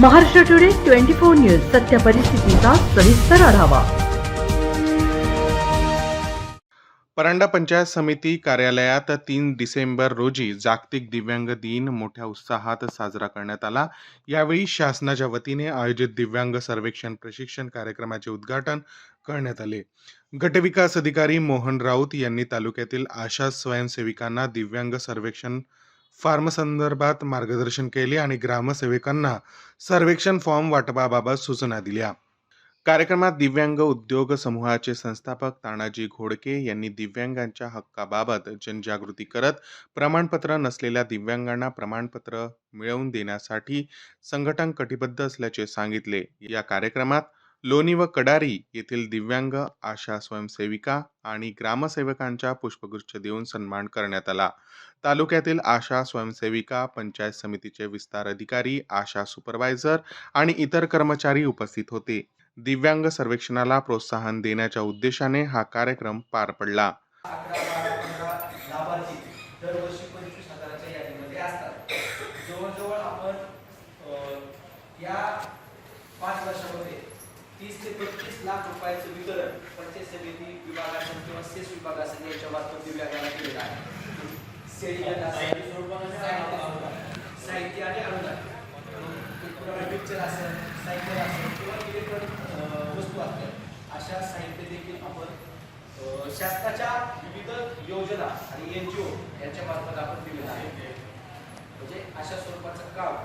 Maharashtra today twenty four news सत्य परिस्थितीचा सविस्तर आढावा. परंडा पंचायत समिती कार्यालयात तीन डिसेंबर रोजी जागतिक दिव्यांग दिन मोठ्या उत्साहात साजरा करण्यात आला. यावेळी शासनाच्या वतीने आयोजित दिव्यांग सर्वेक्षण प्रशिक्षण कार्यक्रमाचे उद्घाटन करण्यात आले. गटविकास अधिकारी मोहन राऊत यांनी तालुक्यातील आशा स्वयंसेविकांना दिव्यांग सर्वेक्षण फार्म संदर्भात मार्गदर्शन केले आणि ग्रामसेवकांना सर्वेक्षण फॉर्म वाटपाबाबत सूचना दिल्या. कार्यक्रमात दिव्यांग उद्योग समूहाचे संस्थापक तानाजी घोडके यांनी दिव्यांगांच्या हक्काबाबत जनजागृती करत प्रमाणपत्र नसलेल्या दिव्यांगांना प्रमाणपत्र मिळवून देण्यासाठी संघटन कटिबद्ध असल्याचे सांगितले. या कार्यक्रमात लोणी व कडारी येथील दिव्यांग आशा स्वयंसेविका आणि ग्रामसेवकांच्या पुष्पगुच्छ देऊन सन्मान करण्यात आला. तालुक्यातील आशा स्वयंसेविका पंचायत समितीचे विस्तार अधिकारी आशा सुपरवायझर आणि इतर कर्मचारी उपस्थित होते. दिव्यांग सर्वेक्षणाला प्रोत्साहन देण्याच्या उद्देशाने हा कार्यक्रम पार पडला. या पाच वर्षामध्ये तीस ते पस्तीस लाख रुपयाचं वितरण पंचायत समिती विभाग असेल किंवा सेस विभाग असेल याच्या मार्फत दिव्यांगाला केलेलं आहे. साहित्य- साहित्य आणि अनुदान. पिक्चर असेल सायकल असेल किंवा इलेक्ट्रॉनिक वस्तू असतील अशा साहित्य देखील आपण शासनाच्या विविध योजना आणि एन जी ओ यांच्या मार्फत आपण दिलेलं आहे. म्हणजे अशा स्वरूपाचं काम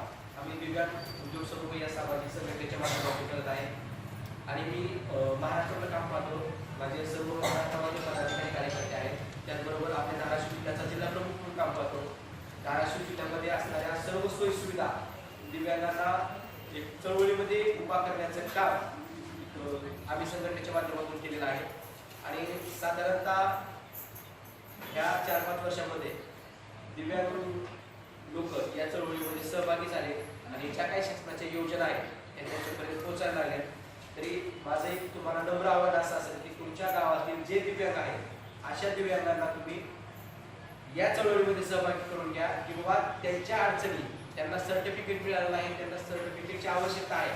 आम्ही दिव्यांग उद्योग समूह या सामाजिक संघटनेच्या माध्यमातून करत आहे. आणि मी अ, काम पाहतो. माझे सर्व महाराष्ट्रामध्ये पदाधिकारी कार्यकर्ते आहेत. त्याचबरोबर आपल्या धाराशिव जिल्ह्याचा जिल्हा प्रमुख म्हणून काम पाहतो. धाराशिव जिल्ह्यामध्ये असणाऱ्या सर्व सोयी सुविधा दिव्यांगांना एक चळवळीमध्ये उभा करण्याचं काम आम्ही संघटनेच्या माध्यमातून केलेलं आहे. आणि साधारणतः ह्या चार पाच वर्षामध्ये दिव्यांग लोक या चळवळीमध्ये सहभागी झाले आणि ज्या काही शासनाच्या योजना आहेत त्या त्यांच्यापर्यंत पोहोचायला लागल्या तरी माझं एक तुम्हाला नम्र आव्हान असं असेल की तुमच्या गावातील जे दिव्यांग आहेत अशा दिव्यांगांना तुम्ही या चळवळीमध्ये सहभागी करून घ्या किंवा त्यांच्या अडचणी त्यांना सर्टिफिकेट मिळालं नाही त्यांना सर्टिफिकेटची आवश्यकता आहे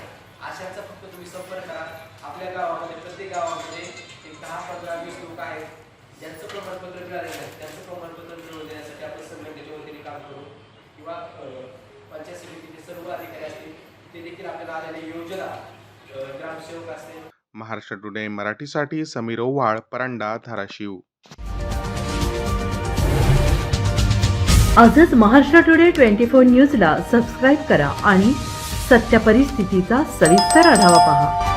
अशांचा फक्त तुम्ही संपर्क करा. आपल्या गावामध्ये प्रत्येक गावामध्ये एक दहा पंधरा वीस लोक आहेत ज्यांचं प्रमाणपत्र मिळालेलं आहे त्यांचं प्रमाणपत्र मिळवून देण्यासाठी आपण संघटनेच्या वतीने काम करू. किंवा पंचायत समितीचे सर्व अधिकारी असतील ते देखील आपल्याला आलेल्या योजना ग्रामसेवक महाराष्ट्र टुडे मराठीसाठी समीर ओवाळ परांडा धाराशिव. आजच महाराष्ट्र टुडे ट्वेंटी फोर न्यूजला सबस्क्राईब करा आणि सत्य परिस्थितीचा सविस्तर आढावा पहा.